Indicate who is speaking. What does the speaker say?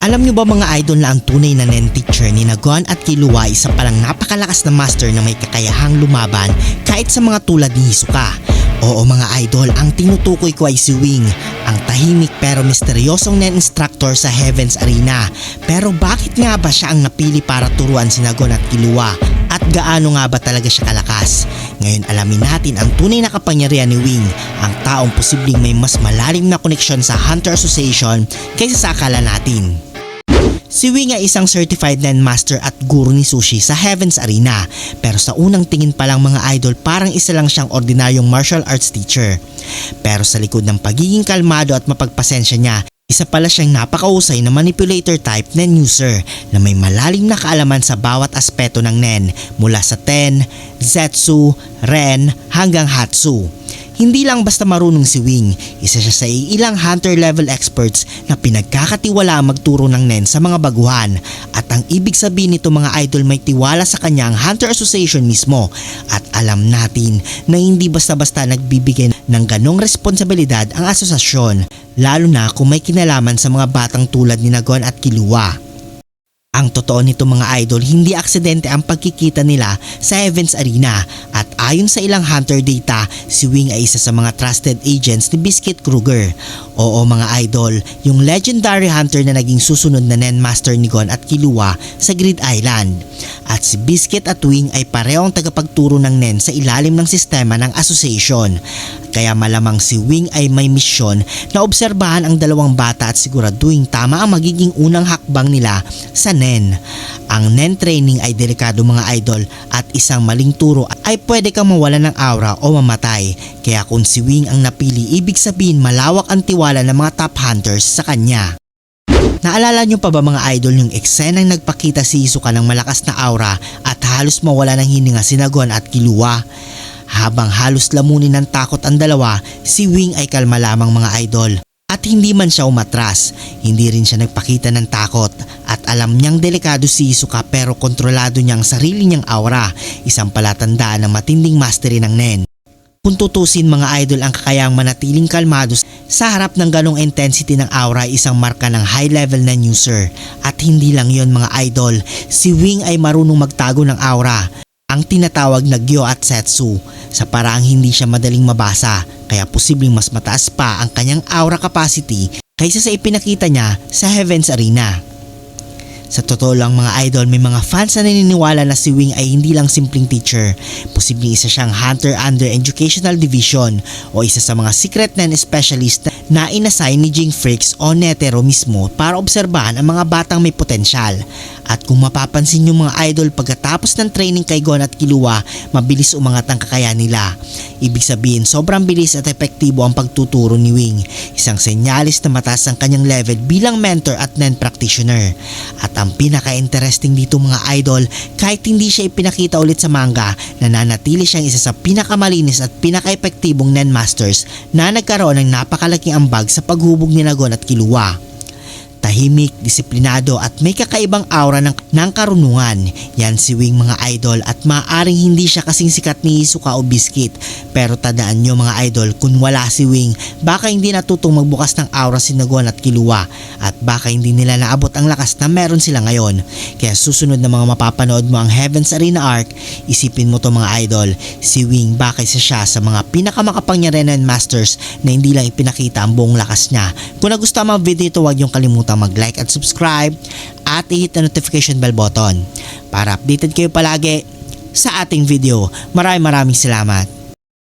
Speaker 1: Alam nyo ba mga idol na ang tunay na nen teacher ni Nagon at Kilua isa palang napakalakas na master na may kakayahang lumaban kahit sa mga tulad ni Hisoka. Oo mga idol, ang tinutukoy ko ay si Wing, ang tahimik pero misteryosong nen instructor sa Heavens Arena. Pero bakit nga ba siya ang napili para turuan si Nagon at Kilua? At gaano nga ba talaga siya kalakas? Ngayon alamin natin ang tunay na kapangyarihan ni Wing, ang taong posibleng may mas malalim na koneksyon sa Hunter Association kaysa sa akala natin. Si Wing ay isang certified Nen Master at guru ni Sushi sa Heavens Arena. Pero sa unang tingin pa lang mga idol parang isa lang siyang ordinaryong martial arts teacher. Pero sa likod ng pagiging kalmado at mapagpasensya niya, isa pala siyang napakausay na manipulator type Nen user na may malalim na kaalaman sa bawat aspeto ng Nen mula sa Ten, Zetsu, Ren hanggang Hatsu. Hindi lang basta marunong si Wing, isa siya sa ilang hunter level experts na pinagkakatiwala magturo ng Nen sa mga baguhan. At ang ibig sabihin nito mga idol may tiwala sa kanya Hunter Association mismo. At alam natin na hindi basta-basta nagbibigay ng ganong responsibilidad ang asosasyon, lalo na kung may kinalaman sa mga batang tulad ni Nagon at Kilua. Ang totoo nito mga idol, hindi aksidente ang pagkikita nila sa Heavens Arena at ayon sa ilang hunter data, si Wing ay isa sa mga trusted agents ni Biscuit Kruger. Oo mga idol, yung legendary hunter na naging susunod na Nen Master ni Gon at Kilua sa Grid Island. At si Biscuit at Wing ay parehong tagapagturo ng Nen sa ilalim ng sistema ng association. Kaya malamang si Wing ay may misyon na obserbahan ang dalawang bata at siguraduhin tama ang magiging unang hakbang nila sa NEN. Ang NEN training ay delikado mga idol at isang maling turo ay pwede kang mawala ng aura o mamatay. Kaya kung si Wing ang napili, ibig sabihin malawak ang tiwala ng mga top hunters sa kanya. Naalala nyo pa ba mga idol yung eksenang nagpakita si Isuka ng malakas na aura at halos mawala ng hininga si Nagon at Kilua? Habang halos lamunin ng takot ang dalawa, si Wing ay kalma lamang mga idol. At hindi man siya umatras, hindi rin siya nagpakita ng takot at alam niyang delikado si Isuka pero kontrolado niya ang sarili niyang aura, isang palatandaan ng matinding mastery ng Nen. Kung tutusin mga idol ang kakayang manatiling kalmado sa harap ng ganong intensity ng aura ay isang marka ng high level na user. At hindi lang yon mga idol, si Wing ay marunong magtago ng aura. Ang tinatawag na Gyo at Setsu sa paraang hindi siya madaling mabasa kaya posibleng mas mataas pa ang kanyang aura capacity kaysa sa ipinakita niya sa Heavens Arena. Sa totoo lang mga idol, may mga fans na naniniwala na si Wing ay hindi lang simpleng teacher. Posibleng isa siyang hunter under educational division o isa sa mga secret nen specialist na inassign ni Jing Freaks o Netero mismo para obserbahan ang mga batang may potensyal. At kung mapapansin yung mga idol pagkatapos ng training kay Gon at Kilua, mabilis umangat ang kakayahan nila. Ibig sabihin, sobrang bilis at epektibo ang pagtuturo ni Wing. Isang senyalis na mataas ang kanyang level bilang mentor at nen practitioner. At ang pinaka-interesting dito mga idol, kahit hindi siya ipinakita ulit sa manga, nananatili siyang isa sa pinakamalinis at pinaka-epektibong nen masters na nagkaroon ng napakalaking ambag sa paghubog ni Nagon at Kilua. Tahimik, disiplinado at may kakaibang aura ng, ng karunungan. Yan si Wing mga idol at maaring hindi siya kasing sikat ni Isuka o Biscuit. Pero tandaan nyo mga idol, kung wala si Wing, baka hindi natutong magbukas ng aura si Nagon at Kilua. At baka hindi nila naabot ang lakas na meron sila ngayon. Kaya susunod na mga mapapanood mo ang Heavens Arena Arc, isipin mo to mga idol, si Wing baka isa siya sa mga pinakamakapangyarihan ng masters na hindi lang ipinakita ang buong lakas niya. Kung nagustuhan ang video ito, huwag niyong kalimutan mag-like at subscribe at i-hit the notification bell button para updated kayo palagi sa ating video. Maraming maraming salamat.